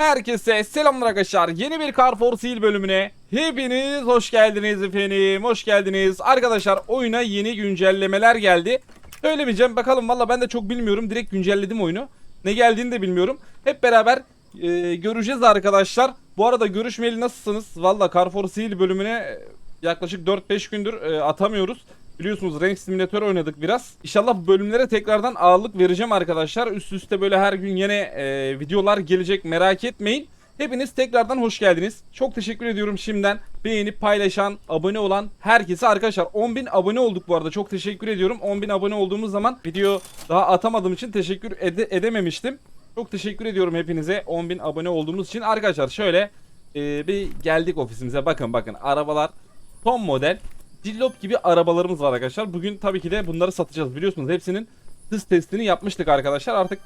Herkese selamlar arkadaşlar. Yeni bir Car for Sale bölümüne hepiniz hoş geldiniz efendim. Hoş geldiniz. Arkadaşlar oyuna yeni güncellemeler geldi. Söylemeyeceğim bakalım valla ben de çok bilmiyorum. Direkt güncelledim oyunu. Ne geldiğini de bilmiyorum. Hep beraber e, göreceğiz arkadaşlar. Bu arada görüşmeyeli nasılsınız? Valla Car for Sale bölümüne e, yaklaşık 4-5 gündür e, atamıyoruz. Biliyorsunuz Rank Simulator oynadık biraz. İnşallah bölümlere tekrardan ağırlık vereceğim arkadaşlar. Üst üste böyle her gün yine e, videolar gelecek merak etmeyin. Hepiniz tekrardan hoş geldiniz. Çok teşekkür ediyorum şimdiden beğenip paylaşan, abone olan herkese arkadaşlar. 10.000 abone olduk bu arada. Çok teşekkür ediyorum. 10.000 abone olduğumuz zaman video daha atamadığım için teşekkür ede- edememiştim. Çok teşekkür ediyorum hepinize 10.000 abone olduğumuz için. Arkadaşlar şöyle e, bir geldik ofisimize. Bakın bakın arabalar son model. Cillop gibi arabalarımız var arkadaşlar. Bugün tabii ki de bunları satacağız. Biliyorsunuz hepsinin hız testini yapmıştık arkadaşlar. Artık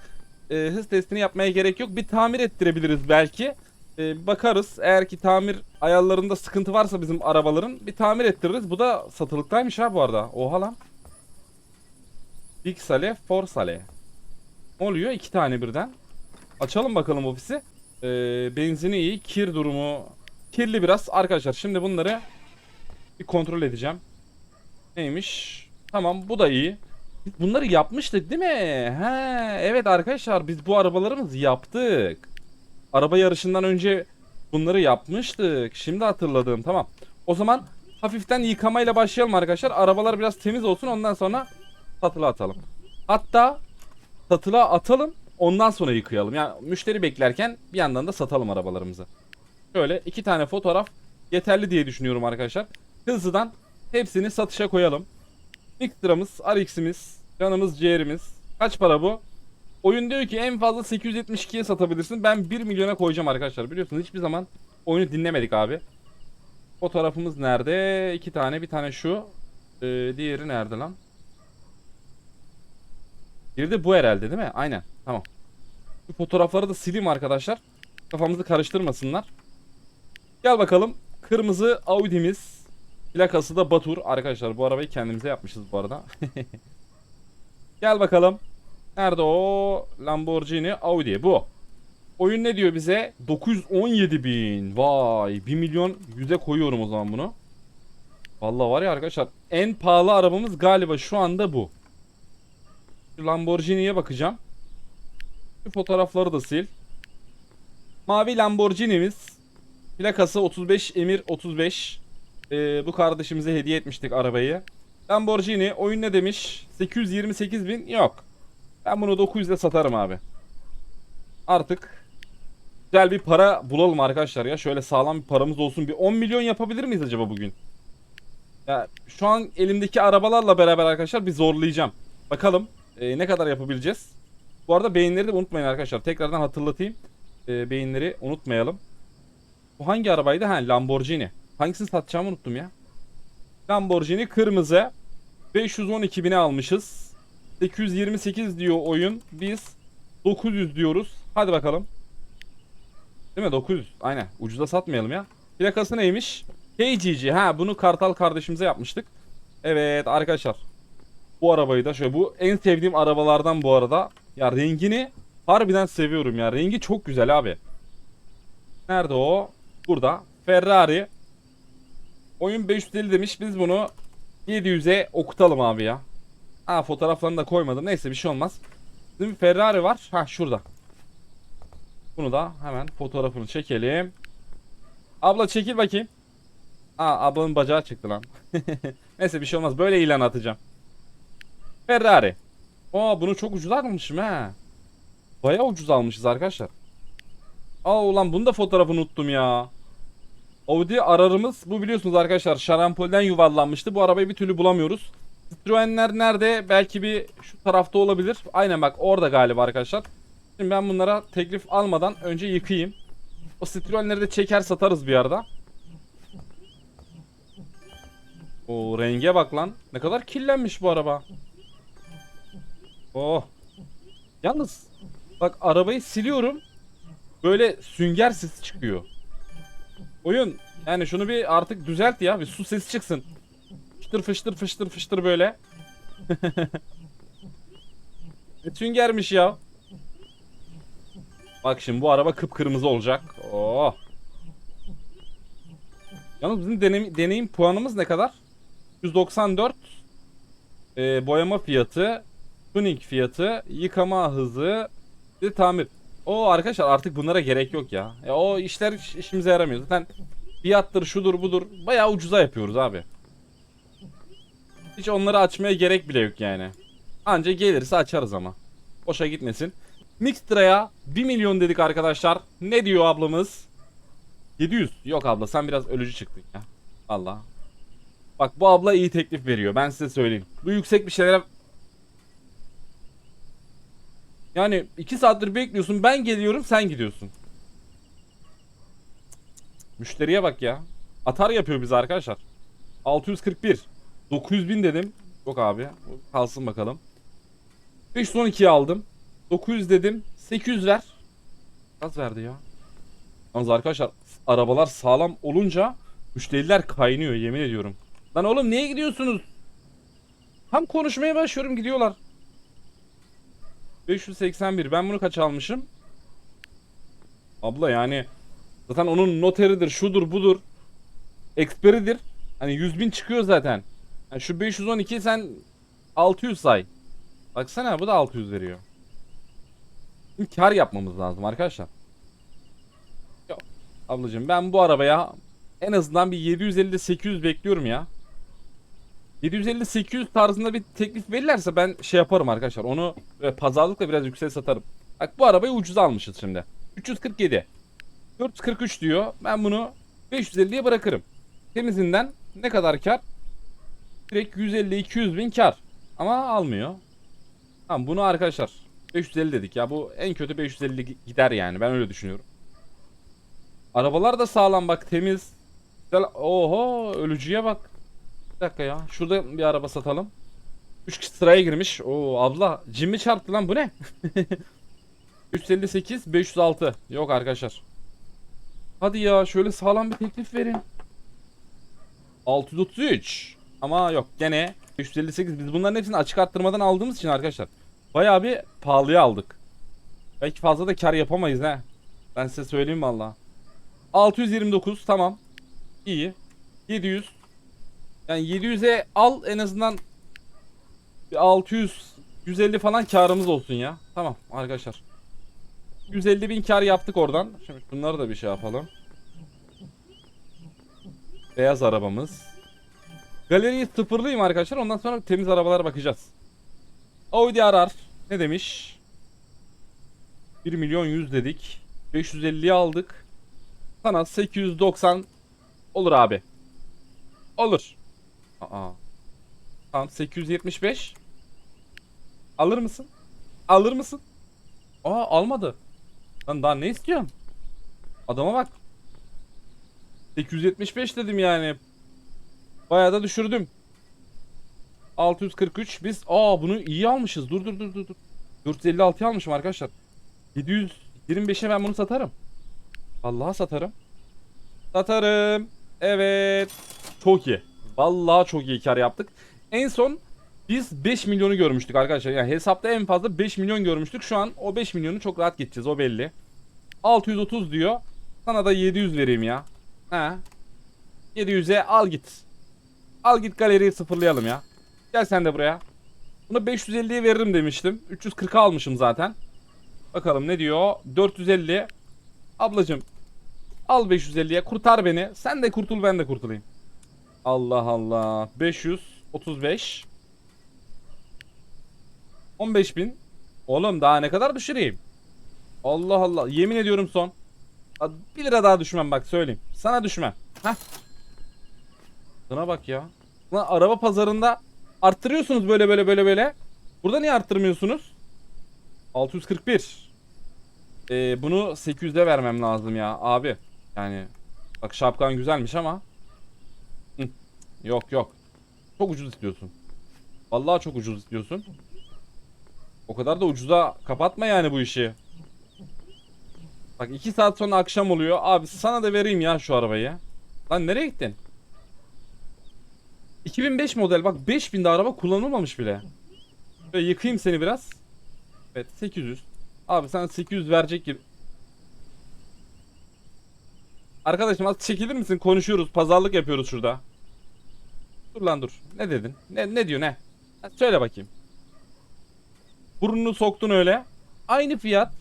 e, hız testini yapmaya gerek yok. Bir tamir ettirebiliriz belki. E, bakarız. Eğer ki tamir ayarlarında sıkıntı varsa bizim arabaların bir tamir ettiririz. Bu da satılıktaymış ha bu arada. Oha lan. Big Sale, For Sale. Oluyor? İki tane birden. Açalım bakalım ofisi. E, benzini iyi. Kir durumu kirli biraz. Arkadaşlar şimdi bunları bir kontrol edeceğim. Neymiş? Tamam bu da iyi. Biz bunları yapmıştık değil mi? He, evet arkadaşlar biz bu arabalarımızı yaptık. Araba yarışından önce bunları yapmıştık. Şimdi hatırladım. Tamam. O zaman hafiften yıkamayla başlayalım arkadaşlar. Arabalar biraz temiz olsun ondan sonra satıla atalım. Hatta satıla atalım ondan sonra yıkayalım. Yani müşteri beklerken bir yandan da satalım arabalarımızı. Şöyle iki tane fotoğraf yeterli diye düşünüyorum arkadaşlar. Hızlıdan hepsini satışa koyalım. Xtra'mız, RX'imiz, canımız, ciğerimiz. Kaç para bu? Oyun diyor ki en fazla 872'ye satabilirsin. Ben 1 milyona koyacağım arkadaşlar. Biliyorsunuz hiçbir zaman oyunu dinlemedik abi. Fotoğrafımız nerede? İki tane. Bir tane şu. Ee, diğeri nerede lan? Biri de bu herhalde değil mi? Aynen. Tamam. Bu fotoğrafları da sileyim arkadaşlar. Kafamızı karıştırmasınlar. Gel bakalım. Kırmızı Audi'miz. Plakası da Batur. Arkadaşlar bu arabayı kendimize yapmışız bu arada. Gel bakalım. Nerede o? Lamborghini Audi. Bu. Oyun ne diyor bize? 917 bin. Vay. 1 milyon yüze koyuyorum o zaman bunu. Vallahi var ya arkadaşlar. En pahalı arabamız galiba şu anda bu. Lamborghini'ye bakacağım. Şu fotoğrafları da sil. Mavi Lamborghini'miz. Plakası 35 Emir 35. Ee, bu kardeşimize hediye etmiştik arabayı. Lamborghini oyun ne demiş? 828 bin yok. Ben bunu 900'e satarım abi. Artık güzel bir para bulalım arkadaşlar ya. Şöyle sağlam bir paramız olsun. Bir 10 milyon yapabilir miyiz acaba bugün? Ya şu an elimdeki arabalarla beraber arkadaşlar bir zorlayacağım. Bakalım e, ne kadar yapabileceğiz. Bu arada beyinleri de unutmayın arkadaşlar. Tekrardan hatırlatayım. E, beyinleri unutmayalım. Bu hangi arabaydı? Ha Lamborghini. Hangisini satacağımı unuttum ya. Lamborghini kırmızı. 512 bine almışız. 828 diyor oyun. Biz 900 diyoruz. Hadi bakalım. Değil mi 900? Aynen. Ucuza satmayalım ya. Plakası neymiş? KGG. Ha bunu Kartal kardeşimize yapmıştık. Evet arkadaşlar. Bu arabayı da şöyle bu en sevdiğim arabalardan bu arada. Ya rengini harbiden seviyorum ya. Rengi çok güzel abi. Nerede o? Burada. Ferrari. Oyun 550 demiş. Biz bunu 700'e okutalım abi ya. Ha fotoğraflarını da koymadım. Neyse bir şey olmaz. Bizim Ferrari var. Ha şurada. Bunu da hemen fotoğrafını çekelim. Abla çekil bakayım. Aa ablanın bacağı çıktı lan. Neyse bir şey olmaz. Böyle ilan atacağım. Ferrari. Aa bunu çok ucuz almışım ha. Bayağı ucuz almışız arkadaşlar. Aa ulan bunu da fotoğrafını unuttum ya. Audi ararımız bu biliyorsunuz arkadaşlar şarampolden yuvarlanmıştı. Bu arabayı bir türlü bulamıyoruz. Citroenler nerede? Belki bir şu tarafta olabilir. Aynen bak orada galiba arkadaşlar. Şimdi ben bunlara teklif almadan önce yıkayayım. O Citroenleri de çeker satarız bir arada. O renge bak lan. Ne kadar kirlenmiş bu araba. Oh. Yalnız bak arabayı siliyorum. Böyle sünger sesi çıkıyor. Oyun yani şunu bir artık düzelt ya. Bir su sesi çıksın. Fıştır fıştır fıştır fıştır böyle. ne süngermiş ya. Bak şimdi bu araba kıpkırmızı olacak. Oh. Yalnız bizim deneyim, deneyim puanımız ne kadar? 194 e, boyama fiyatı, tuning fiyatı, yıkama hızı, bir tamir. O arkadaşlar artık bunlara gerek yok ya. ya o işler işimize yaramıyor. Zaten fiyattır, şudur, budur. Bayağı ucuza yapıyoruz abi. Hiç onları açmaya gerek bile yok yani. Anca gelirse açarız ama. Boşa gitmesin. Mixtra'ya 1 milyon dedik arkadaşlar. Ne diyor ablamız? 700. Yok abla sen biraz ölücü çıktın ya. Allah. Bak bu abla iyi teklif veriyor. Ben size söyleyeyim. Bu yüksek bir şeylere... Yani 2 saattir bekliyorsun. Ben geliyorum sen gidiyorsun. Müşteriye bak ya. Atar yapıyor bize arkadaşlar. 641. 900 bin dedim. Yok abi. Kalsın bakalım. 512'yi aldım. 900 dedim. 800 ver. Az verdi ya. Yalnız arkadaşlar arabalar sağlam olunca müşteriler kaynıyor yemin ediyorum. Lan oğlum niye gidiyorsunuz? Tam konuşmaya başlıyorum gidiyorlar. 581 ben bunu kaç almışım? Abla yani zaten onun noteridir şudur budur. Experidir. Hani 100 bin çıkıyor zaten. Yani şu 512 sen 600 say. Baksana bu da 600 veriyor. Şimdi kar yapmamız lazım arkadaşlar. Yok. Ablacığım ben bu arabaya en azından bir 750-800 bekliyorum ya. 750-800 tarzında bir teklif verirlerse ben şey yaparım arkadaşlar. Onu e, pazarlıkla biraz yüksek satarım. Bak bu arabayı ucuz almışız şimdi. 347. 443 diyor. Ben bunu 550'ye bırakırım. Temizinden ne kadar kar? Direkt 150-200 bin kar. Ama almıyor. Tamam bunu arkadaşlar 550 dedik ya bu en kötü 550 gi- gider yani ben öyle düşünüyorum. Arabalar da sağlam bak temiz. Oho ölücüye bak. Bir dakika ya şurada bir araba satalım. 3 kişi sıraya girmiş. Oo abla cimmi çarptı lan bu ne? 358 506 yok arkadaşlar. Hadi ya şöyle sağlam bir teklif verin. 633 ama yok gene 558 biz bunların hepsini açık arttırmadan aldığımız için arkadaşlar bayağı bir pahalıya aldık. Belki fazla da kar yapamayız he. Ben size söyleyeyim valla. 629 tamam. İyi. 700. Yani 700'e al en azından bir 600 150 falan karımız olsun ya. Tamam arkadaşlar. 150 bin kar yaptık oradan. Şimdi bunları da bir şey yapalım. Beyaz arabamız. Galeriyi sıfırlayayım arkadaşlar. Ondan sonra temiz arabalara bakacağız. Audi RR ne demiş? 1 milyon 100 dedik. 550'yi aldık. Sana 890 olur abi. Olur. Aa. Tamam 875. Alır mısın? Alır mısın? Aa almadı. Lan daha ne istiyorsun? Adama bak. 875 dedim yani. Bayağı da düşürdüm. 643 biz aa bunu iyi almışız. Dur dur dur dur dur. 456 almışım arkadaşlar. 725'e ben bunu satarım. Vallahi satarım. Satarım. Evet. Çok iyi. Vallahi çok iyi kar yaptık. En son biz 5 milyonu görmüştük arkadaşlar. Yani hesapta en fazla 5 milyon görmüştük. Şu an o 5 milyonu çok rahat geçeceğiz o belli. 630 diyor. Sana da 700 vereyim ya. He. 700'e al git. Al git galeriyi sıfırlayalım ya. Gel sen de buraya. Bunu 550'ye veririm demiştim. 340 almışım zaten. Bakalım ne diyor? 450. Ablacım al 550'ye kurtar beni. Sen de kurtul ben de kurtulayım. Allah Allah. 535. 15 bin. Oğlum daha ne kadar düşüreyim? Allah Allah. Yemin ediyorum son. 1 lira daha düşmem bak söyleyeyim. Sana düşmem. Heh. Sana bak ya. Lan araba pazarında arttırıyorsunuz böyle böyle böyle böyle. Burada niye arttırmıyorsunuz? 641. Ee, bunu 800'e vermem lazım ya abi. Yani bak şapkan güzelmiş ama. Yok yok. Çok ucuz istiyorsun. Vallahi çok ucuz istiyorsun. O kadar da ucuza kapatma yani bu işi. Bak 2 saat sonra akşam oluyor. Abi sana da vereyim ya şu arabayı. Lan nereye gittin? 2005 model bak 5000'de araba kullanılmamış bile. Böyle yıkayım seni biraz. Evet 800. Abi sen 800 verecek gibi. Arkadaşım az çekilir misin? Konuşuyoruz. Pazarlık yapıyoruz şurada. Dur lan dur. Ne dedin? Ne, ne diyor ne? Söyle bakayım. Burnunu soktun öyle. Aynı fiyat.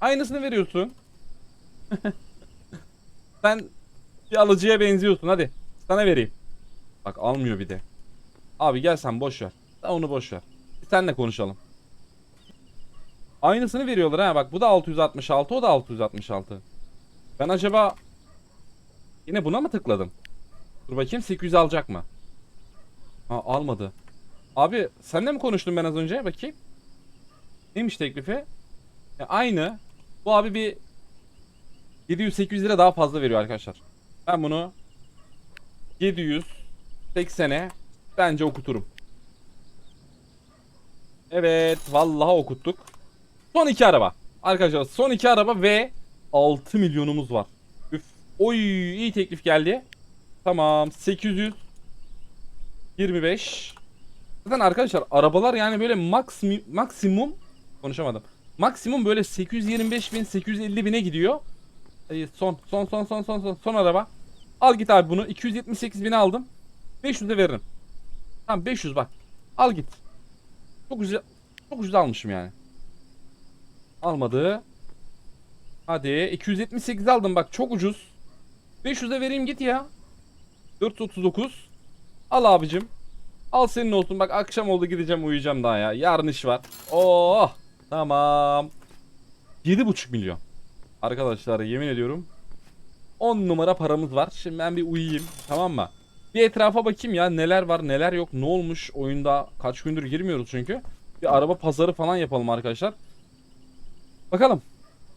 Aynısını veriyorsun. Sen bir alıcıya benziyorsun hadi. Sana vereyim. Bak almıyor bir de. Abi gel sen boş ver. Sen onu boş ver. Bir senle konuşalım. Aynısını veriyorlar ha bak bu da 666 o da 666. Ben acaba yine buna mı tıkladım? Dur bakayım 800 alacak mı? Ha almadı. Abi senle mi konuştum ben az önce? Bakayım. Neymiş teklifi? Ya aynı. Bu abi bir 700-800 lira daha fazla veriyor arkadaşlar. Ben bunu 780'e bence okuturum. Evet vallahi okuttuk. Son iki araba. Arkadaşlar son iki araba ve 6 milyonumuz var. Üf. Oy iyi teklif geldi. Tamam 825. Zaten arkadaşlar arabalar yani böyle maksimum maksimum konuşamadım. Maksimum böyle 825 bin 850 bine gidiyor. Ay, son son son son son son son araba. Al git abi bunu 278 bine aldım. 500'e veririm. Tamam 500 bak. Al git. Çok güzel çok güzel almışım yani. Almadı. Hadi 278 aldım bak çok ucuz. 500'e vereyim git ya. 439. Al abicim. Al senin olsun bak akşam oldu gideceğim uyuyacağım daha ya. Yarın iş var. Oh tamam. 7,5 milyon. Arkadaşlar yemin ediyorum 10 numara paramız var. Şimdi ben bir uyuyayım tamam mı? Bir etrafa bakayım ya neler var neler yok ne olmuş oyunda kaç gündür girmiyoruz çünkü. Bir araba pazarı falan yapalım arkadaşlar. Bakalım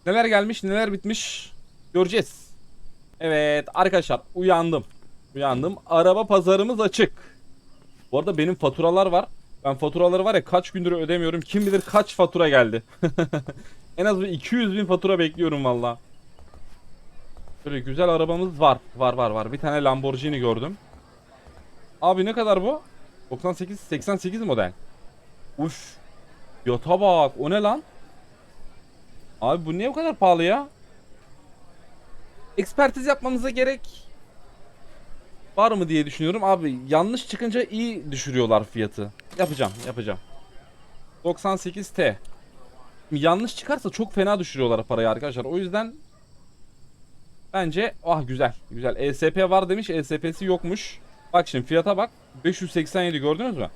neler gelmiş neler bitmiş göreceğiz. Evet arkadaşlar uyandım. Uyandım. Araba pazarımız açık. Bu arada benim faturalar var. Ben faturaları var ya kaç gündür ödemiyorum. Kim bilir kaç fatura geldi. en az bir 200 bin fatura bekliyorum valla. Böyle güzel arabamız var. Var var var. Bir tane Lamborghini gördüm. Abi ne kadar bu? 98 88 model. Uf. Yata bak. O ne lan? Abi bu niye bu kadar pahalı ya? Ekspertiz yapmamıza gerek var mı diye düşünüyorum. Abi yanlış çıkınca iyi düşürüyorlar fiyatı. Yapacağım, yapacağım. 98T. Yanlış çıkarsa çok fena düşürüyorlar parayı arkadaşlar. O yüzden bence ah güzel, güzel. ESP var demiş, ESP'si yokmuş. Bak şimdi fiyata bak. 587 gördünüz mü?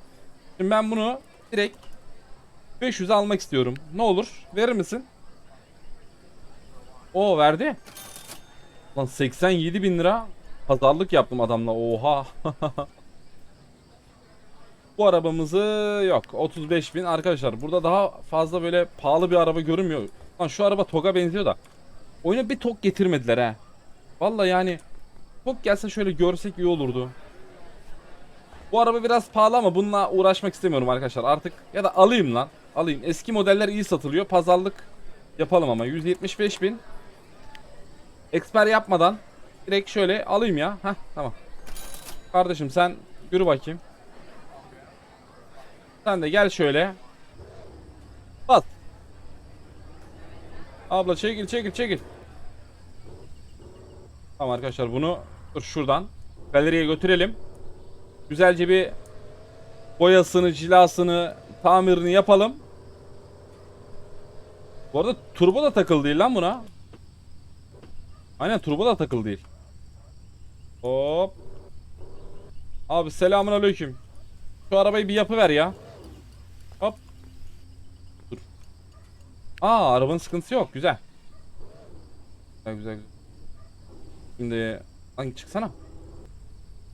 Şimdi ben bunu direkt 500 almak istiyorum. Ne olur? Verir misin? O verdi. Lan 87 bin lira pazarlık yaptım adamla. Oha. Bu arabamızı yok. 35 bin arkadaşlar. Burada daha fazla böyle pahalı bir araba görünmüyor. Lan şu araba TOG'a benziyor da. Oyuna bir TOG getirmediler ha. Valla yani TOG gelse şöyle görsek iyi olurdu. Bu araba biraz pahalı ama bununla uğraşmak istemiyorum arkadaşlar. Artık ya da alayım lan. Alayım. Eski modeller iyi satılıyor. Pazarlık yapalım ama 175 bin. Eksper yapmadan direkt şöyle alayım ya. Heh tamam. Kardeşim sen yürü bakayım. Sen de gel şöyle. Bas. Abla çekil çekil çekil. Tamam arkadaşlar bunu dur şuradan galeriye götürelim. Güzelce bir boyasını, cilasını, tamirini yapalım. Bu arada turbo da takılı değil lan buna. Aynen turbo da takılı değil. Hop. Abi selamun aleyküm. Şu arabayı bir yapıver ya. Hop. Dur. Aa arabanın sıkıntısı yok. Güzel. Güzel güzel. güzel. Şimdi hangi çıksana.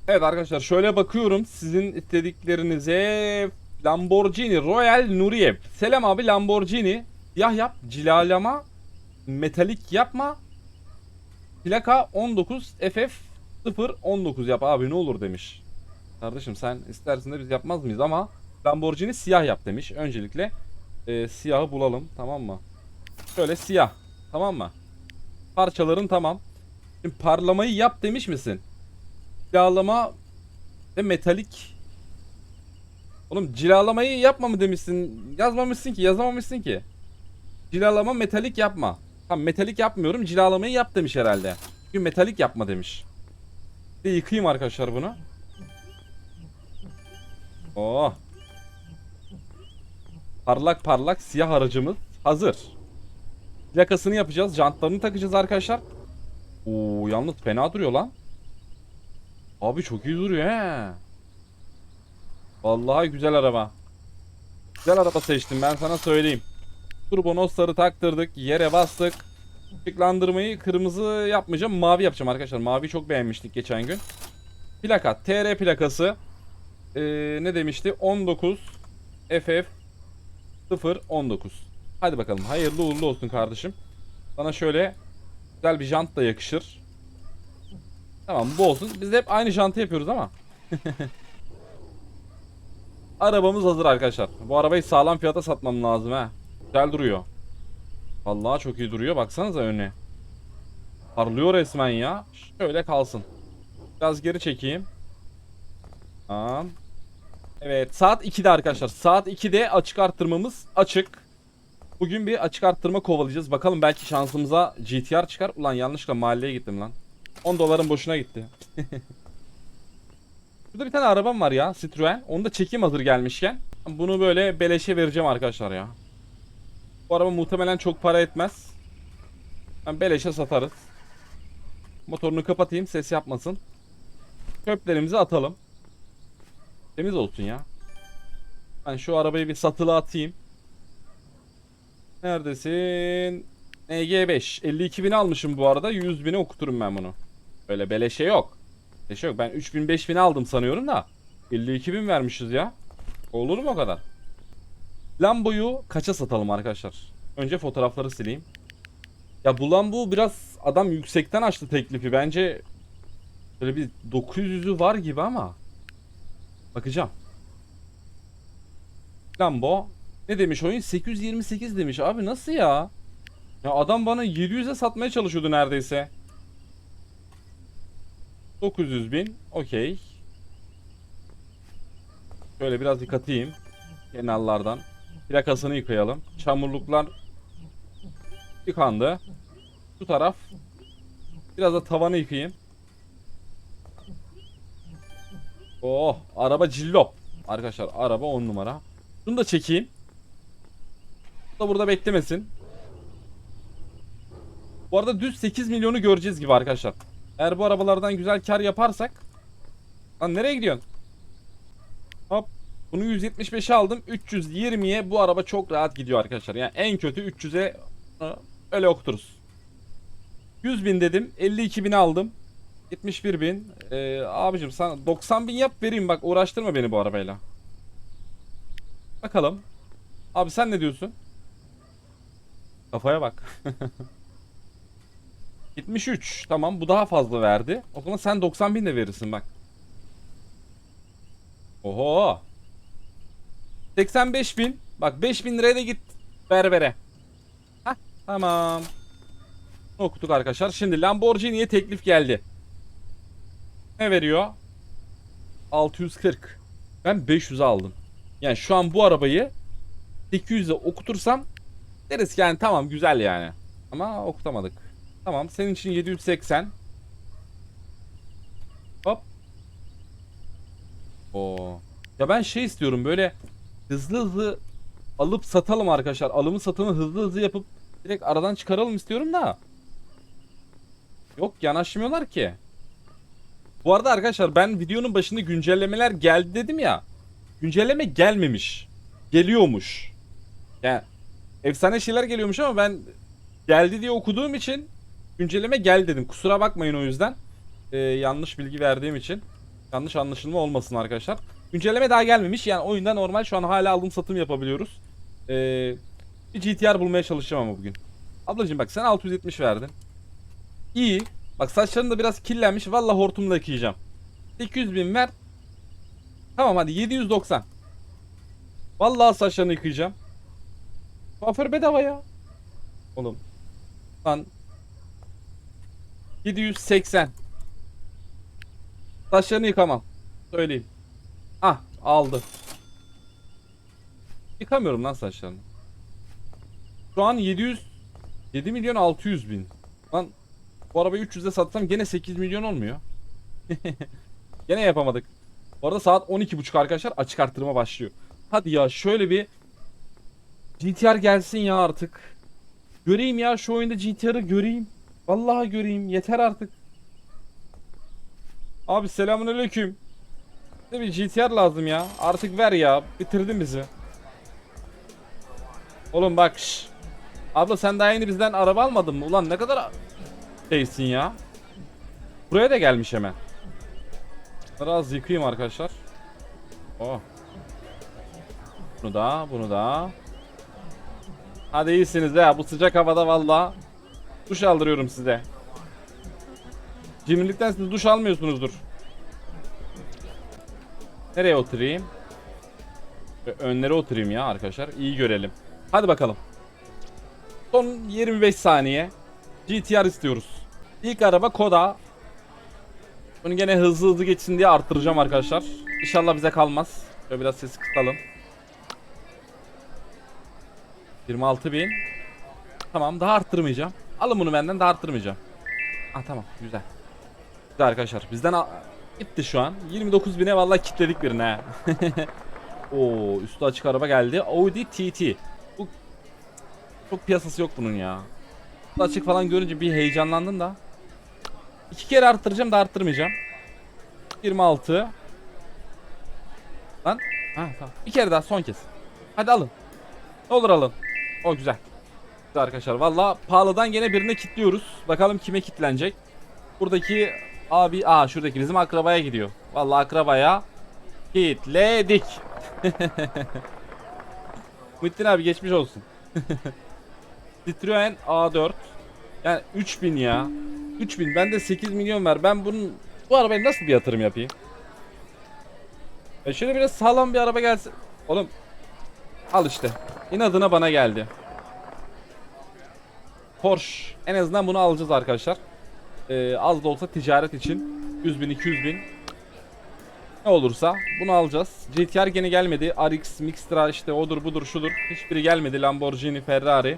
Evet arkadaşlar şöyle bakıyorum sizin istediklerinize Lamborghini Royal Nuriye. Selam abi Lamborghini. Siyah yap, cilalama, metalik yapma. Plaka 19 FF 019 yap abi ne olur demiş. Kardeşim sen istersin de biz yapmaz mıyız ama Lamborghini siyah yap demiş. Öncelikle e, siyahı bulalım tamam mı? Şöyle siyah tamam mı? Parçaların tamam. Şimdi parlamayı yap demiş misin? Cilalama ve metalik. Oğlum cilalamayı yapma mı demişsin? Yazmamışsın ki yazamamışsın ki. Cilalama metalik yapma. Tamam metalik yapmıyorum cilalamayı yap demiş herhalde. Çünkü metalik yapma demiş. De yıkayayım arkadaşlar bunu. Oh. Parlak parlak siyah aracımız hazır. Plakasını yapacağız. Jantlarını takacağız arkadaşlar. Oo yalnız fena duruyor lan. Abi çok iyi duruyor he. Vallahi güzel araba. Güzel araba seçtim ben sana söyleyeyim. Turbo nosları taktırdık. Yere bastık. Işıklandırmayı kırmızı yapmayacağım. Mavi yapacağım arkadaşlar. Mavi çok beğenmiştik geçen gün. Plaka. TR plakası. Ee, ne demişti? 19 FF 019. Hadi bakalım. Hayırlı uğurlu olsun kardeşim. Sana şöyle güzel bir jant da yakışır. Tamam bu olsun. Biz hep aynı jantı yapıyoruz ama. Arabamız hazır arkadaşlar. Bu arabayı sağlam fiyata satmam lazım ha. Güzel duruyor. Vallahi çok iyi duruyor. Baksanıza önüne. Parlıyor resmen ya. Şöyle kalsın. Biraz geri çekeyim. Tamam. Evet saat 2'de arkadaşlar. Saat 2'de açık arttırmamız açık. Bugün bir açık arttırma kovalayacağız. Bakalım belki şansımıza GTR çıkar. Ulan yanlışlıkla mahalleye gittim lan. 10 doların boşuna gitti. Burada bir tane arabam var ya Citroen. Onu da çekim hazır gelmişken. Bunu böyle beleşe vereceğim arkadaşlar ya. Bu araba muhtemelen çok para etmez. Ben beleşe satarız. Motorunu kapatayım ses yapmasın. Çöplerimizi atalım. Temiz olsun ya. Ben şu arabayı bir satılı atayım. Neredesin? NG5. 52 bin almışım bu arada. 100 bini okuturum ben bunu. Öyle beleşe yok. Beleşe yok. Ben 3000 5000 aldım sanıyorum da. 52 bin vermişiz ya. Olur mu o kadar? Lambo'yu kaça satalım arkadaşlar? Önce fotoğrafları sileyim. Ya bu Lambo biraz adam yüksekten açtı teklifi. Bence böyle bir 900'ü var gibi ama. Bakacağım. Lambo ne demiş oyun? 828 demiş. Abi nasıl ya? Ya adam bana 700'e satmaya çalışıyordu neredeyse. 900 bin. Okey. Şöyle biraz yıkatayım. Kenarlardan. Plakasını yıkayalım. Çamurluklar yıkandı. Şu taraf. Biraz da tavanı yıkayayım. Oh araba cillop. Arkadaşlar araba 10 numara. Şunu da çekeyim. Bu da burada beklemesin. Bu arada düz 8 milyonu göreceğiz gibi arkadaşlar. Eğer bu arabalardan güzel kar yaparsak. Lan nereye gidiyorsun? Hop. Bunu 175'e aldım. 320'ye bu araba çok rahat gidiyor arkadaşlar. Yani en kötü 300'e öyle okuturuz. 100 bin dedim. 52 bin aldım. 71 bin. Ee, abicim sen 90 bin yap vereyim bak uğraştırma beni bu arabayla. Bakalım. Abi sen ne diyorsun? Kafaya bak. 73. Tamam bu daha fazla verdi. O zaman sen 90 bin de verirsin bak. Oho. 85 bin. Bak 5 bin liraya da git berbere. Hah tamam. Okuduk arkadaşlar. Şimdi Lamborghini'ye teklif geldi. Ne veriyor? 640. Ben 500 aldım. Yani şu an bu arabayı 800'e okutursam deriz ki yani tamam güzel yani. Ama okutamadık. Tamam senin için 780. Hop. Oo. Ya ben şey istiyorum böyle hızlı hızlı alıp satalım arkadaşlar. Alımı satımı hızlı hızlı yapıp direkt aradan çıkaralım istiyorum da. Yok yanaşmıyorlar ki. Bu arada arkadaşlar ben videonun başında güncellemeler geldi dedim ya. Güncelleme gelmemiş. Geliyormuş. Yani efsane şeyler geliyormuş ama ben geldi diye okuduğum için güncelleme gel dedim. Kusura bakmayın o yüzden. Ee, yanlış bilgi verdiğim için. Yanlış anlaşılma olmasın arkadaşlar. Güncelleme daha gelmemiş. Yani oyunda normal şu an hala alım satım yapabiliyoruz. Ee, bir GTR bulmaya çalışacağım ama bugün. Ablacığım bak sen 670 verdin. İyi. Bak saçların da biraz kirlenmiş. Valla hortumla yıkayacağım. 800 bin ver. Tamam hadi 790. Vallahi saçlarını yıkayacağım. Kuaför bedava ya. Oğlum. Lan. 780. Saçlarını yıkamam. Söyleyeyim. Aldı. Yıkamıyorum lan saçlarını. Şu an 700 7 milyon 600 bin. Lan Bu arabayı 300'e satsam gene 8 milyon olmuyor. gene yapamadık. Bu arada saat 12.30 arkadaşlar açık arttırma başlıyor. Hadi ya şöyle bir GTR gelsin ya artık. Göreyim ya şu oyunda GTR'ı göreyim. Vallahi göreyim yeter artık. Abi selamünaleyküm. Bize bir GTR lazım ya. Artık ver ya. Bitirdin bizi. Oğlum bak şş. Abla sen daha yeni bizden araba almadın mı? Ulan ne kadar şeysin ya. Buraya da gelmiş hemen. Biraz yıkayayım arkadaşlar. Oh. Bunu da, bunu da. Hadi iyisiniz ya bu sıcak havada valla. Duş aldırıyorum size. Cimrilikten siz duş almıyorsunuzdur. Nereye oturayım? Önlere oturayım ya arkadaşlar. İyi görelim. Hadi bakalım. Son 25 saniye. GTR istiyoruz. İlk araba Koda. Bunu gene hızlı hızlı geçsin diye arttıracağım arkadaşlar. İnşallah bize kalmaz. Şöyle biraz sesi kısalım. 26 bin. Tamam daha arttırmayacağım. Alın bunu benden daha arttırmayacağım. Ah tamam güzel. Güzel arkadaşlar bizden gitti şu an. 29 bine vallahi kitledik birine. ha. Oo üstü açık araba geldi. Audi TT. Bu çok piyasası yok bunun ya. Üstü açık falan görünce bir heyecanlandım da. İki kere arttıracağım da arttırmayacağım. 26. Lan. Ha tamam. Bir kere daha son kez. Hadi alın. Ne olur alın. O güzel. Güzel arkadaşlar. Valla pahalıdan gene birine kitliyoruz. Bakalım kime kitlenecek. Buradaki abi aa şuradaki bizim akrabaya gidiyor. Valla akrabaya kitledik. Muhittin abi geçmiş olsun. Citroen A4. Yani 3000 ya. 3000 ben de 8 milyon ver. Ben bunun bu arabaya nasıl bir yatırım yapayım? Ya şöyle biraz sağlam bir araba gelsin. Oğlum al işte. İnadına bana geldi. Porsche. En azından bunu alacağız arkadaşlar. Ee, az da olsa ticaret için 100 bin 200 bin ne olursa bunu alacağız. GTR gene gelmedi. RX, Mixtra işte odur budur şudur. Hiçbiri gelmedi. Lamborghini, Ferrari.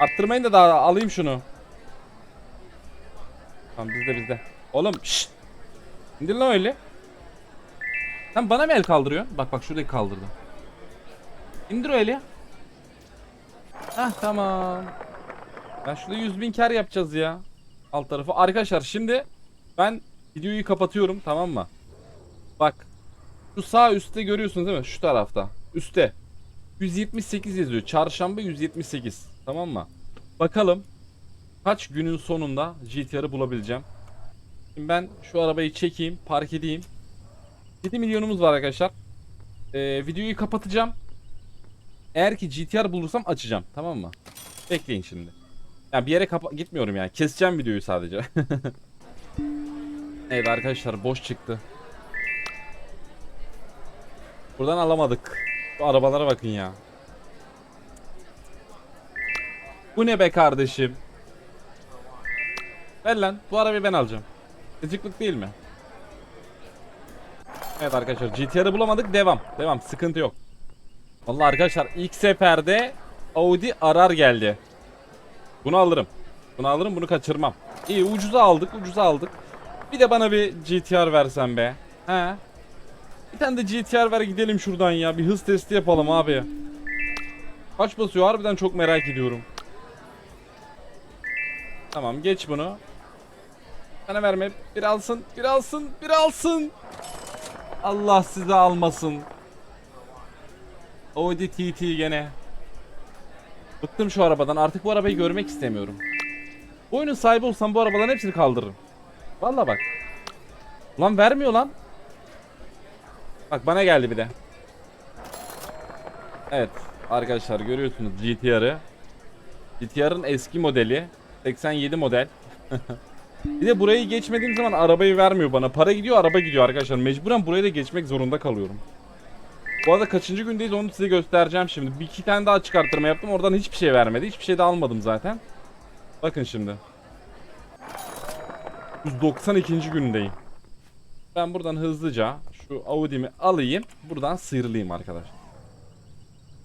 Arttırmayın da daha alayım şunu. Tamam bizde bizde. Oğlum şşt. İndir lan öyle. Sen bana mı el kaldırıyorsun? Bak bak şuradaki kaldırdı. İndir öyle. Hah tamam. Ben şurada 100 bin kar yapacağız ya. Alt tarafı. Arkadaşlar şimdi ben videoyu kapatıyorum tamam mı? Bak. Şu sağ üstte görüyorsunuz değil mi? Şu tarafta. Üste. 178 yazıyor. Çarşamba 178. Tamam mı? Bakalım kaç günün sonunda GTR'ı bulabileceğim. Şimdi ben şu arabayı çekeyim, park edeyim. 7 milyonumuz var arkadaşlar. Ee, videoyu kapatacağım. Eğer ki GTR bulursam açacağım. Tamam mı? Bekleyin şimdi. Yani bir yere kapa gitmiyorum yani. Keseceğim videoyu sadece. evet arkadaşlar boş çıktı. Buradan alamadık. Şu arabalara bakın ya. Bu ne be kardeşim? Ver lan. Bu arabayı ben alacağım. Gıcıklık değil mi? Evet arkadaşlar GTR'ı bulamadık. Devam. Devam. Sıkıntı yok. Vallahi arkadaşlar ilk seferde Audi arar geldi. Bunu alırım. Bunu alırım bunu kaçırmam. İyi ucuza aldık ucuza aldık. Bir de bana bir GTR versen be. He. Bir tane de GTR ver gidelim şuradan ya. Bir hız testi yapalım abi. Kaç basıyor harbiden çok merak ediyorum. Tamam geç bunu. Bana verme. Bir alsın. Bir alsın. Bir alsın. Allah sizi almasın. Audi TT gene. Bıktım şu arabadan. Artık bu arabayı görmek istemiyorum. Bu oyunun sahibi olsam bu arabaların hepsini kaldırırım. Vallahi bak. Lan vermiyor lan. Bak bana geldi bir de. Evet. Arkadaşlar görüyorsunuz GTR'ı. GTR'ın eski modeli. 87 model. bir de burayı geçmediğim zaman arabayı vermiyor bana. Para gidiyor araba gidiyor arkadaşlar. Mecburen burayı da geçmek zorunda kalıyorum. Bu arada kaçıncı gündeyiz onu size göstereceğim şimdi. Bir iki tane daha çıkarttırma yaptım. Oradan hiçbir şey vermedi. Hiçbir şey de almadım zaten. Bakın şimdi. 192. gündeyim. Ben buradan hızlıca şu Audi'mi alayım. Buradan sıyrılayım arkadaşlar.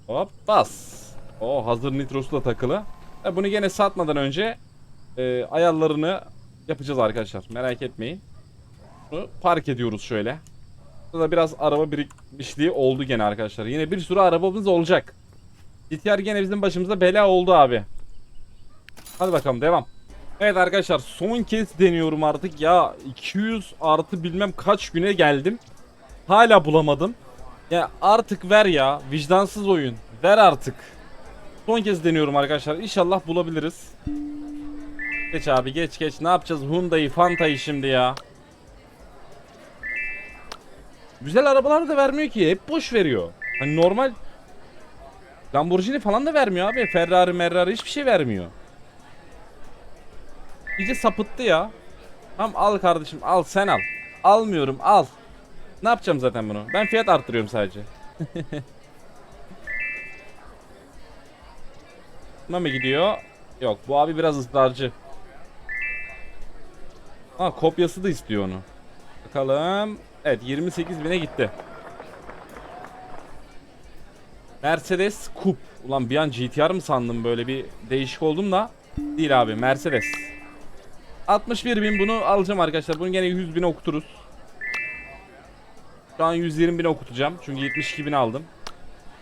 Hop bas. O hazır nitrosu da takılı. E bunu gene satmadan önce e, ayarlarını yapacağız arkadaşlar. Merak etmeyin. Bunu park ediyoruz şöyle. Burada biraz araba birikmişliği oldu gene arkadaşlar. Yine bir sürü arabamız olacak. GTR gene bizim başımıza bela oldu abi. Hadi bakalım devam. Evet arkadaşlar son kez deniyorum artık ya 200 artı bilmem kaç güne geldim. Hala bulamadım. Ya artık ver ya vicdansız oyun. Ver artık. Son kez deniyorum arkadaşlar. İnşallah bulabiliriz. Geç abi geç geç. Ne yapacağız? Hyundai, Fanta'yı şimdi ya. Güzel arabalar da vermiyor ki. Hep boş veriyor. Hani normal Lamborghini falan da vermiyor abi. Ferrari, Merrari hiçbir şey vermiyor. İyice sapıttı ya. Tamam al kardeşim al sen al. Almıyorum al. Ne yapacağım zaten bunu? Ben fiyat arttırıyorum sadece. Buna mı gidiyor? Yok bu abi biraz ısrarcı. Ha kopyası da istiyor onu. Bakalım. Evet 28 bine gitti. Mercedes Coupe. Ulan bir an GTR mı sandım böyle bir değişik oldum da. Değil abi Mercedes. 61 bin bunu alacağım arkadaşlar. Bunu gene 100 bine okuturuz. Şu an 120 bine okutacağım. Çünkü 72 bin aldım.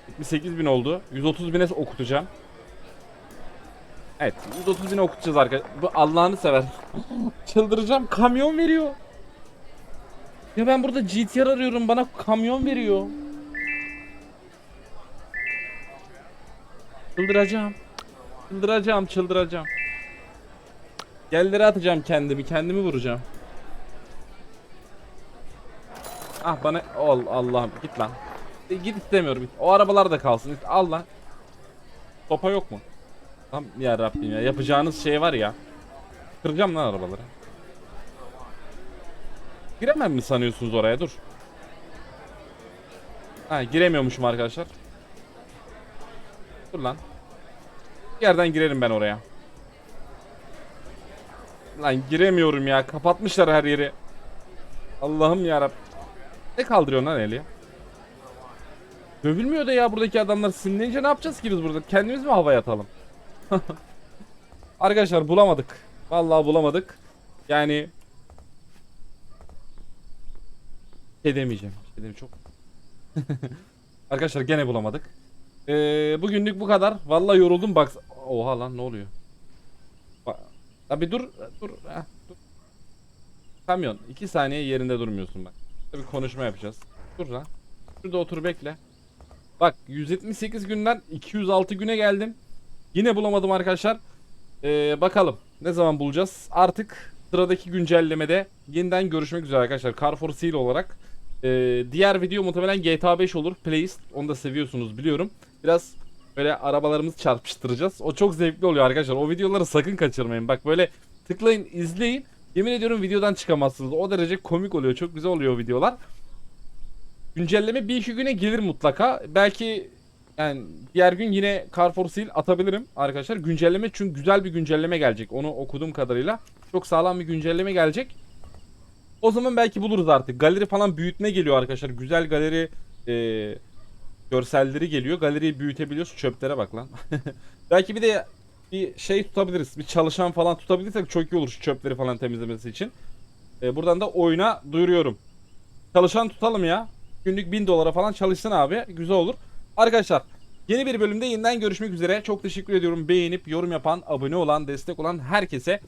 78 bin oldu. 130 bine okutacağım. Evet 130 bine okutacağız arkadaşlar. Bu Allah'ını sever. Çıldıracağım. Kamyon veriyor. Ya ben burada GTR arıyorum. Bana kamyon veriyor. Çıldıracağım. Çıldıracağım, çıldıracağım. Yerlere atacağım kendimi, kendimi vuracağım. Ah bana ol Allah'ım git lan. E, git istemiyorum. Git. O arabalar da kalsın. Al lan. Topa yok mu? Tam ya Rabbim ya yapacağınız şey var ya. Kıracağım lan arabaları. Giremem mi sanıyorsunuz oraya? Dur. Ha giremiyormuşum arkadaşlar. Dur lan. Bir yerden girerim ben oraya. Lan giremiyorum ya. Kapatmışlar her yeri. Allah'ım ya Ne kaldırıyorsun lan eli? Dövülmüyor da ya buradaki adamlar sinirlenince ne yapacağız ki biz burada? Kendimiz mi havaya atalım? Arkadaşlar bulamadık. Vallahi bulamadık. Yani şey demeyeceğim. Şey demeyeceğim. çok. Arkadaşlar gene bulamadık. Ee, bugünlük bu kadar. Vallahi yoruldum bak. Oha lan ne oluyor? Bak. Abi dur dur. Heh, dur. Kamyon 2 saniye yerinde durmuyorsun bak. Bir konuşma yapacağız. Dur lan. Şurada otur bekle. Bak 178 günden 206 güne geldim. Yine bulamadım arkadaşlar. Ee, bakalım ne zaman bulacağız. Artık sıradaki güncellemede yeniden görüşmek üzere arkadaşlar. Carrefour Seal olarak. Ee, diğer video muhtemelen GTA 5 olur. Playlist. Onu da seviyorsunuz biliyorum. Biraz böyle arabalarımızı çarpıştıracağız. O çok zevkli oluyor arkadaşlar. O videoları sakın kaçırmayın. Bak böyle tıklayın izleyin. Yemin ediyorum videodan çıkamazsınız. O derece komik oluyor. Çok güzel oluyor videolar. Güncelleme bir iki güne gelir mutlaka. Belki yani diğer gün yine Carrefour Seal atabilirim arkadaşlar. Güncelleme çünkü güzel bir güncelleme gelecek. Onu okuduğum kadarıyla. Çok sağlam bir güncelleme gelecek. O zaman belki buluruz artık. Galeri falan büyütme geliyor arkadaşlar. Güzel galeri e, görselleri geliyor. Galeriyi büyütebiliyoruz. Çöplere bak lan. belki bir de bir şey tutabiliriz. Bir çalışan falan tutabilirsek çok iyi olur şu çöpleri falan temizlemesi için. E, buradan da oyuna duyuruyorum. Çalışan tutalım ya. Günlük 1000 dolara falan çalışsın abi. Güzel olur. Arkadaşlar yeni bir bölümde yeniden görüşmek üzere. Çok teşekkür ediyorum. Beğenip yorum yapan, abone olan, destek olan herkese.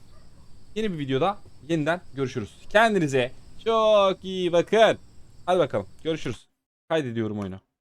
Yeni bir videoda yeniden görüşürüz. Kendinize çok iyi bakın. Hadi bakalım görüşürüz. Kaydediyorum oyunu.